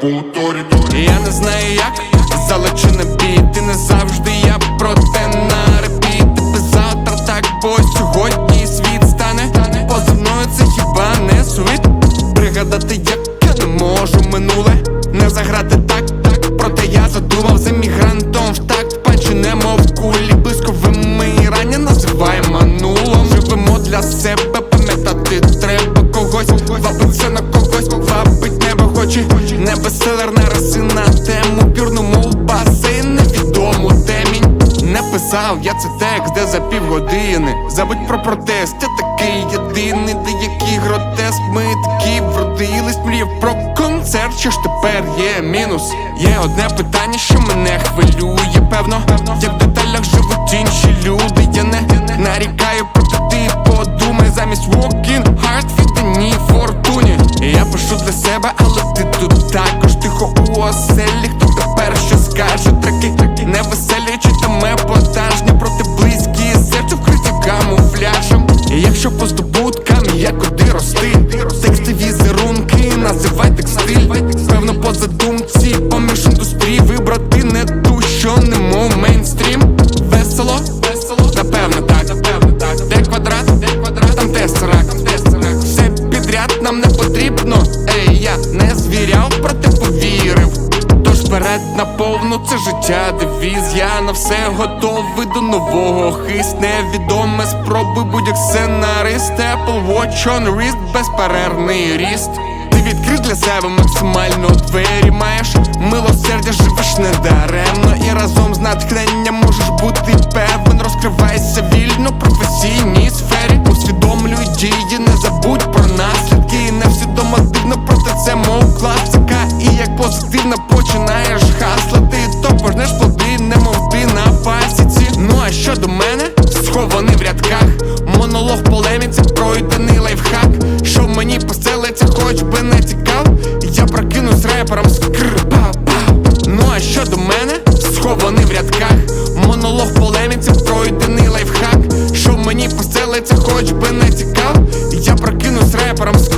повторі Я не знаю як, Не бестселер на тему Пірну мов басейн, невідому темінь Не писав я це текст, де за півгодини. Забудь про протест, я такий єдиний Деякий гротеск, ми такі вродились Мріяв про концерт, що ж тепер є мінус? Є одне питання, що мене хвилює. Певно, як в деталях живуть інші люди. Я не нарікаю, проте ти подумай. Замість walking hard віддані фортуні. Я пишу для себе, але оселі, хто тепер що скаже Треки невеселі чи там потажні Проти близькі? Серцю вкриті камуфляжем. І якщо по здобуткам є куди рости? Тексти візерунки, називай текстиль. Певно по задумці, поміж наповну це життя, девіз. Я на все готовий до нового. Хист Невідоме. Спроби, будь-як сценарист. Apple Watch on wrist, безперервний ріст. Ти відкрив для себе максимально двері. Маєш милосердя, живеш недаремно. І разом з натхненням можеш бути певен, розкривайся вільно, професійній сфері, усвідомлюй дії, не забудь про наслідки, не всідомо дивно, проте це мов класика, і як позитивно починаєш. капітал, я прокинусь репером. з